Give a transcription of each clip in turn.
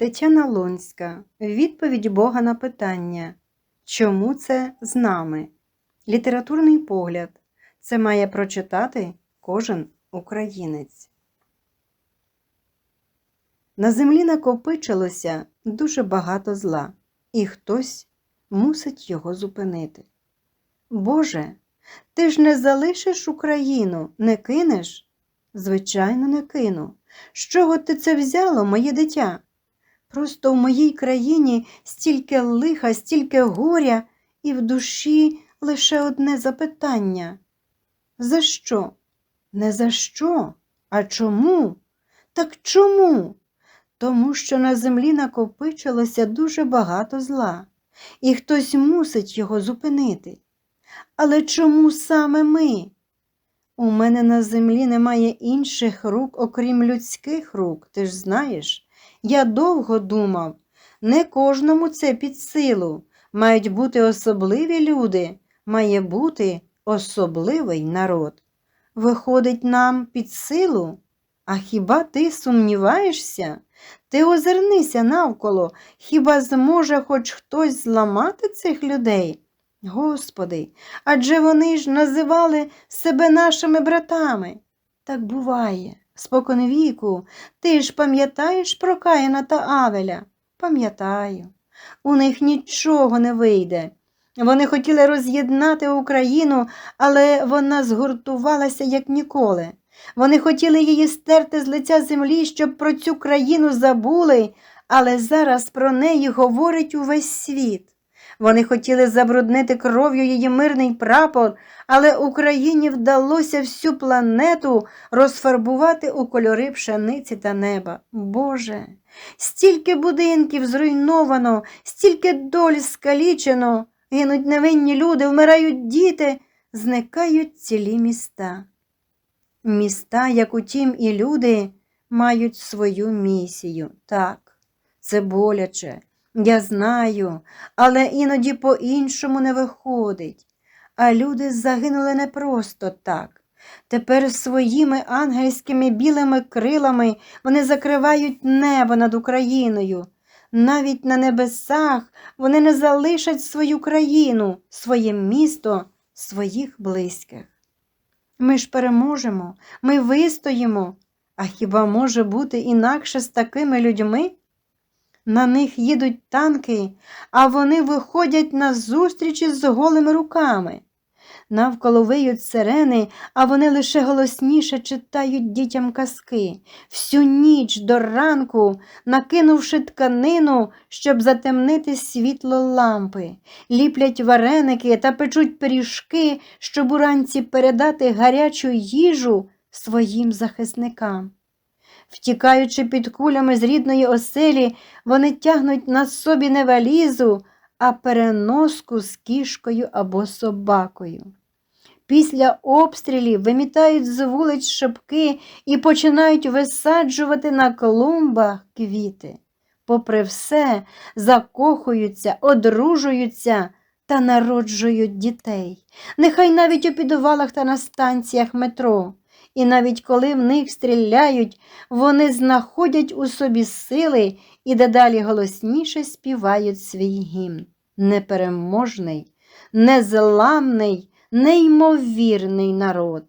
Тетяна Лонська. Відповідь Бога на питання. Чому це з нами? Літературний погляд. Це має прочитати кожен українець. На землі накопичилося дуже багато зла, і хтось мусить його зупинити. Боже, ти ж не залишиш Україну, не кинеш? Звичайно, не кину. З чого ти це взяло, моє дитя? Просто в моїй країні стільки лиха, стільки горя, і в душі лише одне запитання. За що? Не за що? А чому? Так чому? Тому що на землі накопичилося дуже багато зла, і хтось мусить його зупинити. Але чому саме ми? У мене на землі немає інших рук, окрім людських рук, ти ж знаєш. Я довго думав, не кожному це під силу. Мають бути особливі люди, має бути особливий народ. Виходить, нам під силу? А хіба ти сумніваєшся? Ти озирнися навколо, хіба зможе хоч хтось зламати цих людей? Господи, адже вони ж називали себе нашими братами. Так буває. Споконвіку, ти ж пам'ятаєш про Каїна та Авеля? Пам'ятаю. У них нічого не вийде. Вони хотіли роз'єднати Україну, але вона згуртувалася як ніколи. Вони хотіли її стерти з лиця землі, щоб про цю країну забули, але зараз про неї говорить увесь світ. Вони хотіли забруднити кров'ю її мирний прапор, але Україні вдалося всю планету розфарбувати у кольори пшениці та неба. Боже, стільки будинків зруйновано, стільки доль скалічено, гинуть невинні люди, вмирають діти, зникають цілі міста. Міста, як утім, і люди, мають свою місію. Так, це боляче. Я знаю, але іноді по-іншому не виходить. А люди загинули не просто так. Тепер своїми ангельськими білими крилами вони закривають небо над Україною. Навіть на небесах вони не залишать свою країну, своє місто, своїх близьких. Ми ж переможемо, ми вистоїмо. А хіба може бути інакше з такими людьми? На них їдуть танки, а вони виходять на зустрічі з голими руками. Навколо виють сирени, а вони лише голосніше читають дітям казки. Всю ніч до ранку, накинувши тканину, щоб затемнити світло лампи, ліплять вареники та печуть пиріжки, щоб уранці передати гарячу їжу своїм захисникам. Втікаючи під кулями з рідної оселі, вони тягнуть на собі не валізу, а переноску з кішкою або собакою. Після обстрілів вимітають з вулиць шибки і починають висаджувати на клумбах квіти. Попри все, закохуються, одружуються та народжують дітей. Нехай навіть у підвалах та на станціях метро. І навіть коли в них стріляють, вони знаходять у собі сили і дедалі голосніше співають свій гімн. Непереможний, незламний, неймовірний народ.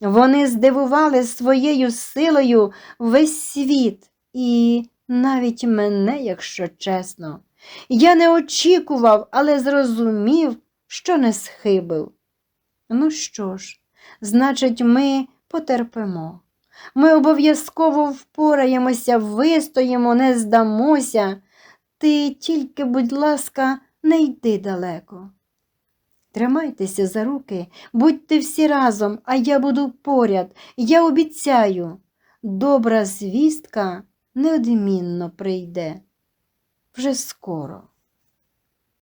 Вони здивували своєю силою весь світ і навіть мене, якщо чесно. Я не очікував, але зрозумів, що не схибив. Ну що ж, значить, ми потерпимо. Ми обов'язково впораємося, вистоїмо, не здамося. Ти тільки, будь ласка, не йди далеко. Тримайтеся за руки, будьте всі разом, а я буду поряд, я обіцяю. Добра звістка неодмінно прийде. Вже скоро.